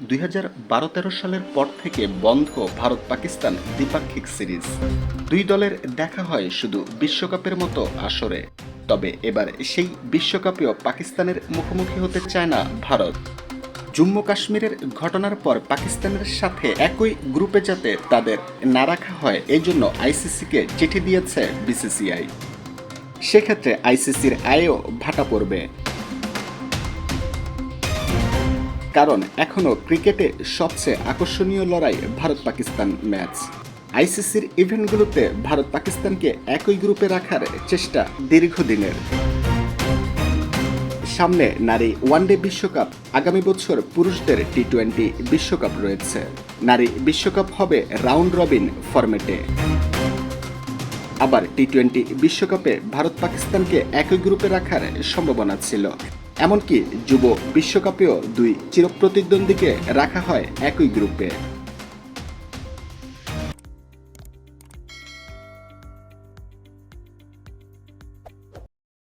দুই হাজার বারো তেরো সালের পর থেকে বন্ধ ভারত পাকিস্তান দ্বিপাক্ষিক সিরিজ। দুই দলের দেখা হয় শুধু বিশ্বকাপের মতো আসরে। তবে এবার সেই বিশ্বকাপেও পাকিস্তানের মুখোমুখি হতে চায় না ভারত। জম্মু কাশ্মীরের ঘটনার পর পাকিস্তানের সাথে একই গ্রুপে যাতে তাদের না রাখা হয় এই জন্য আইসিসিকে চিঠি দিয়েছে বিসিসিআই। সেক্ষেত্রে আইসিসির আয়ও ভাটা পড়বে। কারণ এখনও ক্রিকেটে সবচেয়ে আকর্ষণীয় লড়াই ভারত পাকিস্তান ম্যাচ। আইসিসির ইভেন্টগুলোতে ভারত পাকিস্তানকে একই গ্রুপে রাখার চেষ্টা দীর্ঘদিনের। সামনে নারী ওয়ানডে বিশ্বকাপ, আগামী বছর পুরুষদের টি টোয়েন্টি বিশ্বকাপ রয়েছে। নারী বিশ্বকাপ হবে রাউন্ড রবিন ফরম্যাটে। আবার টি টোয়েন্টি বিশ্বকাপে ভারত পাকিস্তানকে একই গ্রুপে রাখার সম্ভাবনা ছিল। এমনকি যুব বিশ্বকাপেও দুই চিরপ্রতিদ্বন্দ্বীকে রাখা হয় একই গ্রুপে।